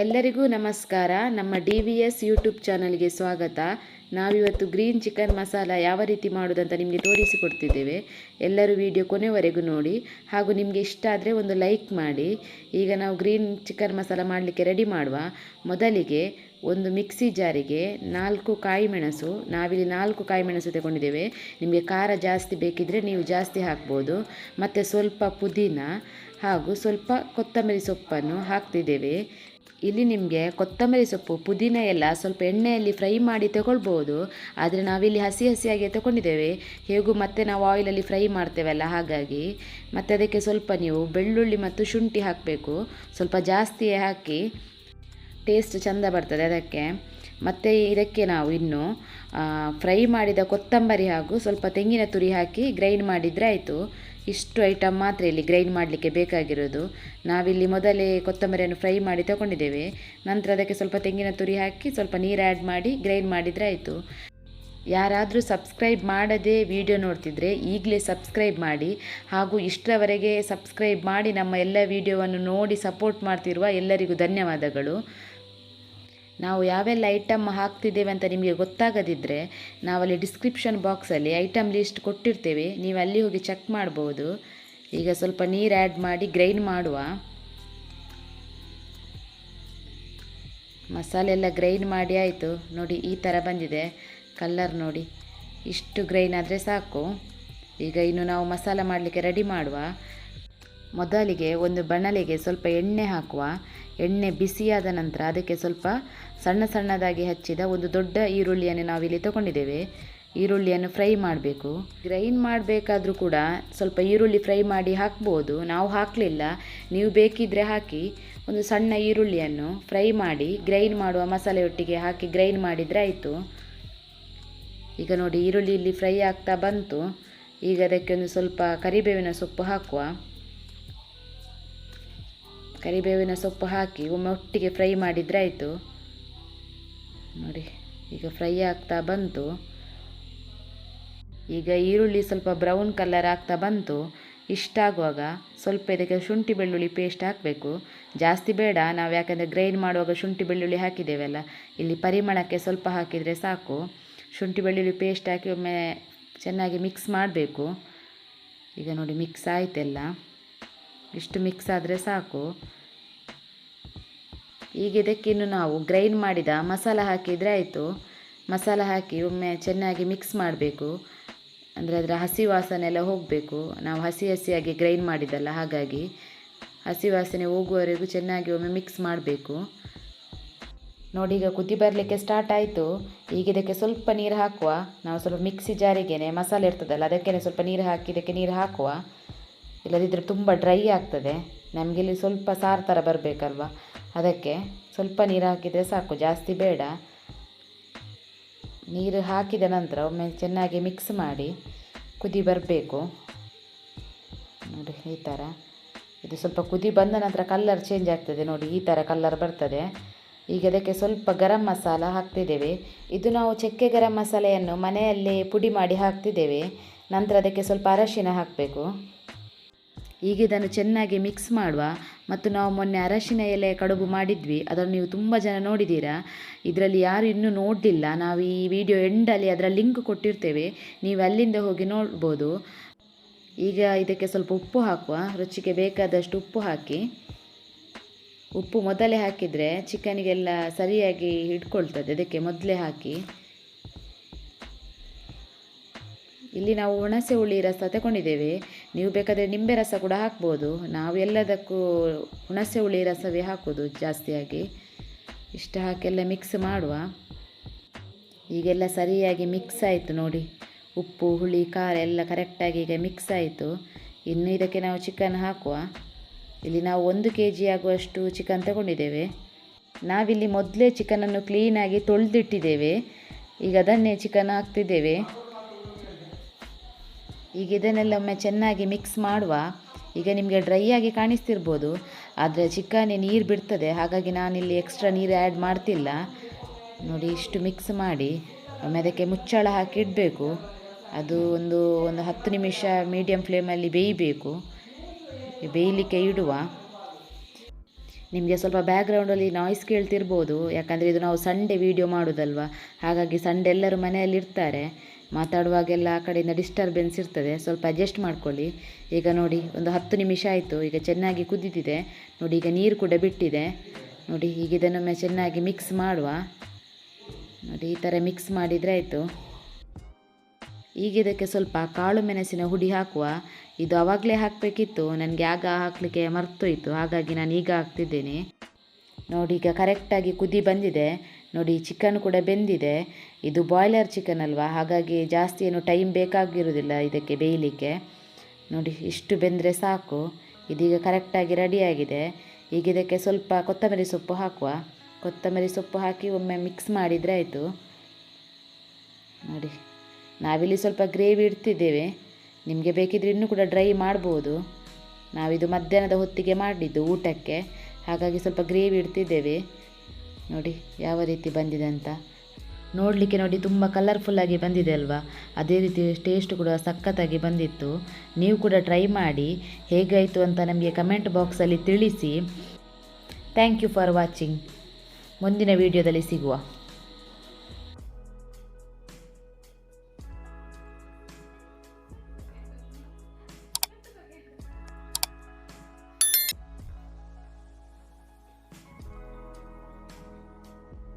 ಎಲ್ಲರಿಗೂ ನಮಸ್ಕಾರ. ನಮ್ಮ ಡಿ ವಿ ಎಸ್ ಯೂಟ್ಯೂಬ್ ಚಾನಲ್ಗೆ ಸ್ವಾಗತ. ನಾವಿವತ್ತು ಗ್ರೀನ್ ಚಿಕನ್ ಮಸಾಲ ಯಾವ ರೀತಿ ಮಾಡೋದಂತ ನಿಮಗೆ ತೋರಿಸಿಕೊಡ್ತಿದ್ದೇವೆ ಎಲ್ಲರೂ ವಿಡಿಯೋ ಕೊನೆವರೆಗೂ ನೋಡಿ. ಹಾಗೂ ನಿಮಗೆ ಇಷ್ಟ ಆದರೆ ಒಂದು ಲೈಕ್ ಮಾಡಿ. ಈಗ ನಾವು ಗ್ರೀನ್ ಚಿಕನ್ ಮಸಾಲ ಮಾಡಲಿಕ್ಕೆ ರೆಡಿ ಮಾಡುವ. ಮೊದಲಿಗೆ ಒಂದು ಮಿಕ್ಸಿ ಜಾರಿಗೆ ನಾಲ್ಕು ಕಾಯಿ ಮೆಣಸು ನಾವಿಲ್ಲಿ ನಾಲ್ಕು ಕಾಯಿ ಮೆಣಸು ತಗೊಂಡಿದ್ದೇವೆ. ನಿಮಗೆ ಖಾರ ಜಾಸ್ತಿ ಬೇಕಿದ್ದರೆ ನೀವು ಜಾಸ್ತಿ ಹಾಕ್ಬೋದು. ಮತ್ತು ಸ್ವಲ್ಪ ಪುದೀನ ಹಾಗೂ ಸ್ವಲ್ಪ ಕೊತ್ತಂಬರಿ ಸೊಪ್ಪನ್ನು ಹಾಕ್ತಿದ್ದೇವೆ. ಇಲ್ಲಿ ನಿಮಗೆ ಕೊತ್ತಂಬರಿ ಸೊಪ್ಪು, ಪುದೀನ ಎಲ್ಲ ಸ್ವಲ್ಪ ಎಣ್ಣೆಯಲ್ಲಿ ಫ್ರೈ ಮಾಡಿ ತಗೊಳ್ಬೋದು. ಆದರೆ ನಾವಿಲ್ಲಿ ಹಸಿ ಹಸಿಯಾಗಿ ತಗೊಂಡಿದ್ದೇವೆ. ಹೇಗೂ ಮತ್ತೆ ನಾವು ಆಯಿಲಲ್ಲಿ ಫ್ರೈ ಮಾಡ್ತೇವಲ್ಲ, ಹಾಗಾಗಿ. ಮತ್ತು ಅದಕ್ಕೆ ಸ್ವಲ್ಪ ನೀವು ಬೆಳ್ಳುಳ್ಳಿ ಮತ್ತು ಶುಂಠಿ ಹಾಕಬೇಕು. ಸ್ವಲ್ಪ ಜಾಸ್ತಿಯೇ ಹಾಕಿ. ಟೇಸ್ಟ್ ಚೆಂದ ಬರ್ತದೆ ಅದಕ್ಕೆ. ಮತ್ತು ಇದಕ್ಕೆ ನಾವು ಇನ್ನು ಫ್ರೈ ಮಾಡಿದ ಕೊತ್ತಂಬರಿ ಹಾಗೂ ಸ್ವಲ್ಪ ತೆಂಗಿನ ತುರಿ ಹಾಕಿ ಗ್ರೈಂಡ್ ಮಾಡಿದರೆ ಆಯಿತು. ಇಷ್ಟು ಐಟಮ್ ಮಾತ್ರ ಇಲ್ಲಿ ಗ್ರೈಂಡ್ ಮಾಡಲಿಕ್ಕೆ ಬೇಕಾಗಿರೋದು. ನಾವಿಲ್ಲಿ ಮೊದಲೇ ಕೊತ್ತಂಬರಿಯನ್ನು ಫ್ರೈ ಮಾಡಿ ತಗೊಂಡಿದ್ದೇವೆ. ನಂತರ ಅದಕ್ಕೆ ಸ್ವಲ್ಪ ತೆಂಗಿನ ತುರಿ ಹಾಕಿ ಸ್ವಲ್ಪ ನೀರು ಆ್ಯಡ್ ಮಾಡಿ ಗ್ರೈಂಡ್ ಮಾಡಿದರೆ ಆಯಿತು. ಯಾರಾದರೂ ಸಬ್ಸ್ಕ್ರೈಬ್ ಮಾಡದೇ ವಿಡಿಯೋ ನೋಡ್ತಿದ್ರೆ ಈಗಲೇ ಸಬ್ಸ್ಕ್ರೈಬ್ ಮಾಡಿ. ಹಾಗೂ ಇಷ್ಟರವರೆಗೆ ಸಬ್ಸ್ಕ್ರೈಬ್ ಮಾಡಿ ನಮ್ಮ ಎಲ್ಲ ವಿಡಿಯೋವನ್ನು ನೋಡಿ ಸಪೋರ್ಟ್ ಮಾಡ್ತಿರುವ ಎಲ್ಲರಿಗೂ ಧನ್ಯವಾದಗಳು. ನಾವು ಯಾವೆಲ್ಲ ಐಟಮ್ ಹಾಕ್ತಿದ್ದೇವೆ ಅಂತ ನಿಮಗೆ ಗೊತ್ತಾಗದಿದ್ದರೆ ನಾವಲ್ಲಿ ಡಿಸ್ಕ್ರಿಪ್ಷನ್ ಬಾಕ್ಸಲ್ಲಿ ಐಟಮ್ ಲಿಸ್ಟ್ ಕೊಟ್ಟಿರ್ತೇವೆ. ನೀವು ಅಲ್ಲಿ ಹೋಗಿ ಚೆಕ್ ಮಾಡ್ಬೋದು. ಈಗ ಸ್ವಲ್ಪ ನೀರು ಆ್ಯಡ್ ಮಾಡಿ ಗ್ರೈಂಡ್ ಮಾಡುವ. ಮಸಾಲೆ ಎಲ್ಲ ಗ್ರೈಂಡ್ ಮಾಡಿ ಆಯಿತು. ನೋಡಿ ಈ ಥರ ಬಂದಿದೆ. ಕಲ್ಲರ್ ನೋಡಿ. ಇಷ್ಟು ಗ್ರೈನ್ ಆದರೆ ಸಾಕು. ಈಗ ಇನ್ನು ನಾವು ಮಸಾಲ ಮಾಡಲಿಕ್ಕೆ ರೆಡಿ ಮಾಡುವ. ಮೊದಲಿಗೆ ಒಂದು ಬಣಲೆಗೆ ಸ್ವಲ್ಪ ಎಣ್ಣೆ ಹಾಕುವ. ಎಣ್ಣೆ ಬಿಸಿಯಾದ ನಂತರ ಅದಕ್ಕೆ ಸ್ವಲ್ಪ ಸಣ್ಣ ಸಣ್ಣದಾಗಿ ಹಚ್ಚಿದ ಒಂದು ದೊಡ್ಡ ಈರುಳ್ಳಿಯನ್ನು ನಾವಿಲ್ಲಿ ತಗೊಂಡಿದ್ದೇವೆ. ಈರುಳ್ಳಿಯನ್ನು ಫ್ರೈ ಮಾಡಬೇಕು. ಗ್ರೈಂಡ್ ಮಾಡಬೇಕಾದ್ರೂ ಕೂಡ ಸ್ವಲ್ಪ ಈರುಳ್ಳಿ ಫ್ರೈ ಮಾಡಿ ಹಾಕ್ಬೋದು. ನಾವು ಹಾಕಲಿಲ್ಲ. ನೀವು ಬೇಕಿದ್ದರೆ ಹಾಕಿ. ಒಂದು ಸಣ್ಣ ಈರುಳ್ಳಿಯನ್ನು ಫ್ರೈ ಮಾಡಿ ಗ್ರೈಂಡ್ ಮಾಡುವ ಮಸಾಲೆಯೊಟ್ಟಿಗೆ ಹಾಕಿ ಗ್ರೈಂಡ್ ಮಾಡಿದರೆ ಆಯಿತು. ಈಗ ನೋಡಿ ಈರುಳ್ಳಿ ಇಲ್ಲಿ ಫ್ರೈ ಆಗ್ತಾ ಬಂತು. ಈಗ ಅದಕ್ಕೆ ಒಂದು ಸ್ವಲ್ಪ ಕರಿಬೇವಿನ ಸೊಪ್ಪು ಹಾಕುವ. ಕರಿಬೇವಿನ ಸೊಪ್ಪು ಹಾಕಿ ಒಮ್ಮೆ ಒಟ್ಟಿಗೆ ಫ್ರೈ ಮಾಡಿದರೆ ಆಯಿತು. ನೋಡಿ, ಈಗ ಫ್ರೈ ಆಗ್ತಾ ಬಂತು. ಈಗ ಈರುಳ್ಳಿ ಸ್ವಲ್ಪ ಬ್ರೌನ್ ಕಲರ್ ಆಗ್ತಾ ಬಂತು. ಇಷ್ಟಾಗುವಾಗ ಸ್ವಲ್ಪ ಇದಕ್ಕೆ ಶುಂಠಿ ಬೆಳ್ಳುಳ್ಳಿ ಪೇಸ್ಟ್ ಹಾಕಬೇಕು. ಜಾಸ್ತಿ ಬೇಡ, ನಾವು ಯಾಕಂದರೆ ಗ್ರೈಂಡ್ ಮಾಡುವಾಗ ಶುಂಠಿ ಬೆಳ್ಳುಳ್ಳಿ ಹಾಕಿದ್ದೇವಲ್ಲ, ಇಲ್ಲಿ ಪರಿಮಳಕ್ಕೆ ಸ್ವಲ್ಪ ಹಾಕಿದರೆ ಸಾಕು. ಶುಂಠಿ ಬೆಳ್ಳುಳ್ಳಿ ಪೇಸ್ಟ್ ಹಾಕಿ ಒಮ್ಮೆ ಚೆನ್ನಾಗಿ ಮಿಕ್ಸ್ ಮಾಡಬೇಕು. ಈಗ ನೋಡಿ ಮಿಕ್ಸ್ ಆಯ್ತೆಲ್ಲ. ಇಷ್ಟು ಮಿಕ್ಸ್ ಆದರೆ ಸಾಕು. ಈಗ ಇದಕ್ಕಿನ್ನು ನಾವು ಗ್ರೈಂಡ್ ಮಾಡಿದ ಮಸಾಲ ಹಾಕಿದರೆ ಆಯಿತು. ಮಸಾಲ ಹಾಕಿ ಒಮ್ಮೆ ಚೆನ್ನಾಗಿ ಮಿಕ್ಸ್ ಮಾಡಬೇಕು. ಅಂದರೆ ಅದರ ಹಸಿ ವಾಸನೆ ಎಲ್ಲ ಹೋಗಬೇಕು. ನಾವು ಹಸಿ ಹಸಿಯಾಗಿ ಗ್ರೈಂಡ್ ಮಾಡಿದ್ದಲ್ಲ, ಹಾಗಾಗಿ ಹಸಿ ವಾಸನೆ ಹೋಗುವವರೆಗೂ ಚೆನ್ನಾಗಿ ಒಮ್ಮೆ ಮಿಕ್ಸ್ ಮಾಡಬೇಕು. ನೋಡಿ, ಈಗ ಕುದಿ ಬರಲಿಕ್ಕೆ ಸ್ಟಾರ್ಟ್ ಆಯಿತು. ಈಗ ಇದಕ್ಕೆ ಸ್ವಲ್ಪ ನೀರು ಹಾಕುವ. ನಾವು ಸ್ವಲ್ಪ ಮಿಕ್ಸಿ ಜಾರಿಗೆನೇ ಮಸಾಲೆ ಇರ್ತದಲ್ಲ ಅದಕ್ಕೇ ಸ್ವಲ್ಪ ನೀರು ಹಾಕಿ ಇದಕ್ಕೆ ನೀರು ಹಾಕುವ. ಇಲ್ಲದಿದ್ದರೆ ತುಂಬ ಡ್ರೈ ಆಗ್ತದೆ. ನಮಗೆ ಇಲ್ಲಿ ಸ್ವಲ್ಪ ಸಾರು ಥರ ಬರಬೇಕಲ್ವ? ಅದಕ್ಕೆ ಸ್ವಲ್ಪ ನೀರು ಹಾಕಿದರೆ ಸಾಕು, ಜಾಸ್ತಿ ಬೇಡ. ನೀರು ಹಾಕಿದ ನಂತರ ಒಮ್ಮೆ ಚೆನ್ನಾಗಿ ಮಿಕ್ಸ್ ಮಾಡಿ ಕುದಿ ಬರಬೇಕು. ನೋಡಿ, ಈ ಥರ ಇದು ಸ್ವಲ್ಪ ಕುದಿ ಬಂದ ನಂತರ ಕಲ್ಲರ್ ಚೇಂಜ್ ಆಗ್ತದೆ ನೋಡಿ, ಈ ಥರ ಕಲ್ಲರ್ ಬರ್ತದೆ. ಈಗ ಅದಕ್ಕೆ ಸ್ವಲ್ಪ ಗರಂ ಮಸಾಲ ಹಾಕ್ತಿದ್ದೇವೆ. ಇದು ನಾವು ಚಕ್ಕೆ ಗರಂ ಮಸಾಲೆಯನ್ನು ಮನೆಯಲ್ಲೇ ಪುಡಿ ಮಾಡಿ ಹಾಕ್ತಿದ್ದೇವೆ. ನಂತರ ಅದಕ್ಕೆ ಸ್ವಲ್ಪ ಅರಶಿನ ಹಾಕಬೇಕು. ಈಗ ಇದನ್ನು ಚೆನ್ನಾಗಿ ಮಿಕ್ಸ್ ಮಾಡುವ. ಮತ್ತು ನಾವು ಮೊನ್ನೆ ಅರಶಿನ ಎಲೆ ಕಡುಬು ಮಾಡಿದ್ವಿ. ಅದನ್ನು ನೀವು ತುಂಬ ಜನ ನೋಡಿದ್ದೀರಾ? ಇದರಲ್ಲಿ ಯಾರು ಇನ್ನೂ ನೋಡಲಿಲ್ಲ ನಾವು ಈ ವಿಡಿಯೋ ಎಂಡಲ್ಲಿ ಅದರ ಲಿಂಕ್ ಕೊಟ್ಟಿರ್ತೇವೆ. ನೀವು ಅಲ್ಲಿಂದ ಹೋಗಿ ನೋಡ್ಬೋದು. ಈಗ ಇದಕ್ಕೆ ಸ್ವಲ್ಪ ಉಪ್ಪು ಹಾಕುವ. ರುಚಿಗೆ ಬೇಕಾದಷ್ಟು ಉಪ್ಪು ಹಾಕಿ. ಉಪ್ಪು ಮೊದಲೇ ಹಾಕಿದರೆ ಚಿಕನಿಗೆಲ್ಲ ಸರಿಯಾಗಿ ಹಿಡ್ಕೊಳ್ತದೆ. ಅದಕ್ಕೆ ಮೊದಲೇ ಹಾಕಿ. ಇಲ್ಲಿ ನಾವು ಹುಣಸೆ ಹುಳಿ ರಸ ತಗೊಂಡಿದ್ದೇವೆ. ನೀವು ಬೇಕಾದರೆ ನಿಂಬೆ ರಸ ಕೂಡ ಹಾಕ್ಬೋದು. ನಾವು ಎಲ್ಲದಕ್ಕೂ ಹುಣಸೆ ಹುಳಿ ರಸವೇ ಹಾಕೋದು ಜಾಸ್ತಿಯಾಗಿ. ಇಷ್ಟು ಹಾಕೆಲ್ಲ ಮಿಕ್ಸ್ ಮಾಡುವ. ಈಗೆಲ್ಲ ಸರಿಯಾಗಿ ಮಿಕ್ಸ್ ಆಯಿತು ನೋಡಿ. ಉಪ್ಪು, ಹುಳಿ, ಖಾರ ಎಲ್ಲ ಕರೆಕ್ಟಾಗಿ ಈಗ ಮಿಕ್ಸ್ ಆಯಿತು. ಇನ್ನು ಇದಕ್ಕೆ ನಾವು ಚಿಕನ್ ಹಾಕುವ. ಇಲ್ಲಿ ನಾವು ಒಂದು ಕೆ ಜಿ ಆಗುವಷ್ಟು ಚಿಕನ್ ತಗೊಂಡಿದ್ದೇವೆ. ನಾವಿಲ್ಲಿ ಮೊದಲೇ ಚಿಕನನ್ನು ಕ್ಲೀನಾಗಿ ತೊಳೆದಿಟ್ಟಿದ್ದೇವೆ. ಈಗ ಅದನ್ನೇ ಚಿಕನ್ ಹಾಕ್ತಿದ್ದೇವೆ. ಈಗ ಇದನ್ನೆಲ್ಲ ಒಮ್ಮೆ ಚೆನ್ನಾಗಿ ಮಿಕ್ಸ್ ಮಾಡುವ. ಈಗ ನಿಮಗೆ ಡ್ರೈ ಆಗಿ ಕಾಣಿಸ್ತಿರ್ಬೋದು. ಆದರೆ ಚಿಕನೇ ನೀರು ಬಿಡ್ತದೆ. ಹಾಗಾಗಿ ನಾನಿಲ್ಲಿ ಎಕ್ಸ್ಟ್ರಾ ನೀರು ಆ್ಯಡ್ ಮಾಡ್ತಿಲ್ಲ. ನೋಡಿ, ಇಷ್ಟು ಮಿಕ್ಸ್ ಮಾಡಿ. ಒಮ್ಮೆ ಅದಕ್ಕೆ ಮುಚ್ಚಳ ಹಾಕಿ ಇಡಬೇಕು. ಅದು ಒಂದು ಒಂದು ಹತ್ತು ನಿಮಿಷ ಮೀಡಿಯಮ್ ಫ್ಲೇಮಲ್ಲಿ ಬೇಯಬೇಕು. ಬೇಯಲಿಕ್ಕೆ ಇಡುವ. ನಿಮಗೆ ಸ್ವಲ್ಪ ಬ್ಯಾಕ್ಗ್ರೌಂಡಲ್ಲಿ ನಾಯ್ಸ್ ಕೇಳ್ತಿರ್ಬೋದು. ಯಾಕಂದರೆ ಇದು ನಾವು ಸಂಡೇ ವೀಡಿಯೋ ಮಾಡೋದಲ್ವ? ಹಾಗಾಗಿ ಸಂಡೆ ಎಲ್ಲರೂ ಮನೆಯಲ್ಲಿ ಇರ್ತಾರೆ ಮಾತಾಡುವಾಗೆಲ್ಲ ಆ ಕಡೆಯಿಂದ ಡಿಸ್ಟರ್ಬೆನ್ಸ್ ಇರ್ತದೆ. ಸ್ವಲ್ಪ ಅಡ್ಜಸ್ಟ್ ಮಾಡ್ಕೊಳ್ಳಿ. ಈಗ ನೋಡಿ, ಒಂದು ಹತ್ತು ನಿಮಿಷ ಆಯಿತು. ಈಗ ಚೆನ್ನಾಗಿ ಕುದಿದಿದೆ ನೋಡಿ, ಈಗ ನೀರು ಕೂಡ ಬಿಟ್ಟಿದೆ. ನೋಡಿ, ಈಗ ಇದನ್ನೊಮ್ಮೆ ಚೆನ್ನಾಗಿ ಮಿಕ್ಸ್ ಮಾಡುವ. ನೋಡಿ, ಈ ಥರ ಮಿಕ್ಸ್ ಮಾಡಿದರೆ ಆಯಿತು. ಈಗ ಇದಕ್ಕೆ ಸ್ವಲ್ಪ ಕಾಳು ಮೆಣಸಿನ ಹುಡಿ ಹಾಕುವ. ಇದು ಆವಾಗಲೇ ಹಾಕಬೇಕಿತ್ತು. ನನಗೆ ಆಗ ಹಾಕಲಿಕ್ಕೆ ಮರ್ತೋಯ್ತು. ಹಾಗಾಗಿ ನಾನು ಈಗ ಹಾಕ್ತಿದ್ದೇನೆ. ನೋಡಿ, ಈಗ ಕರೆಕ್ಟಾಗಿ ಕುದಿ ಬಂದಿದೆ. ನೋಡಿ ಚಿಕನ್ ಕೂಡ ಬೆಂದಿದೆ. ಇದು ಬಾಯ್ಲರ್ ಚಿಕನ್ ಅಲ್ವಾ? ಹಾಗಾಗಿ ಜಾಸ್ತಿ ಏನು ಟೈಮ್ ಬೇಕಾಗಿರೋದಿಲ್ಲ ಇದಕ್ಕೆ ಬೇಯಲಿಕ್ಕೆ. ನೋಡಿ, ಇಷ್ಟು ಬೆಂದರೆ ಸಾಕು. ಇದೀಗ ಕರೆಕ್ಟಾಗಿ ರೆಡಿಯಾಗಿದೆ ಈಗ ಇದಕ್ಕೆ ಸ್ವಲ್ಪ ಕೊತ್ತಂಬರಿ ಸೊಪ್ಪು ಹಾಕುವ. ಕೊತ್ತಂಬರಿ ಸೊಪ್ಪು ಹಾಕಿ ಒಮ್ಮೆ ಮಿಕ್ಸ್ ಮಾಡಿದರೆ ಆಯಿತು. ನೋಡಿ, ನಾವಿಲ್ಲಿ ಸ್ವಲ್ಪ ಗ್ರೇವಿ ಇಡ್ತಿದ್ದೇವೆ. ನಿಮಗೆ ಬೇಕಿದ್ರೆ ಇನ್ನೂ ಕೂಡ ಡ್ರೈ ಮಾಡ್ಬೋದು. ನಾವಿದು ಮಧ್ಯಾಹ್ನದ ಹೊತ್ತಿಗೆ ಮಾಡಿದ್ದು ಊಟಕ್ಕೆ. ಹಾಗಾಗಿ ಸ್ವಲ್ಪ ಗ್ರೇವಿ ಇಡ್ತಿದ್ದೇವೆ. ನೋಡಿ ಯಾವ ರೀತಿ ಬಂದಿದೆ ಅಂತ. ನೋಡಲಿಕ್ಕೆ ನೋಡಿ ತುಂಬ ಕಲರ್ಫುಲ್ಲಾಗಿ ಬಂದಿದೆ ಅಲ್ವಾ? ಅದೇ ರೀತಿ ಟೇಸ್ಟ್ ಕೂಡ ಸಖತ್ತಾಗಿ ಬಂದಿತ್ತು. ನೀವು ಕೂಡ ಟ್ರೈ ಮಾಡಿ. ಹೇಗಾಯಿತು ಅಂತ ನಮಗೆ ಕಮೆಂಟ್ ಬಾಕ್ಸಲ್ಲಿ ತಿಳಿಸಿ. ಥ್ಯಾಂಕ್ ಯು ಫಾರ್ ವಾಚಿಂಗ್ ಮುಂದಿನ ವೀಡಿಯೋದಲ್ಲಿ ಸಿಗುವ.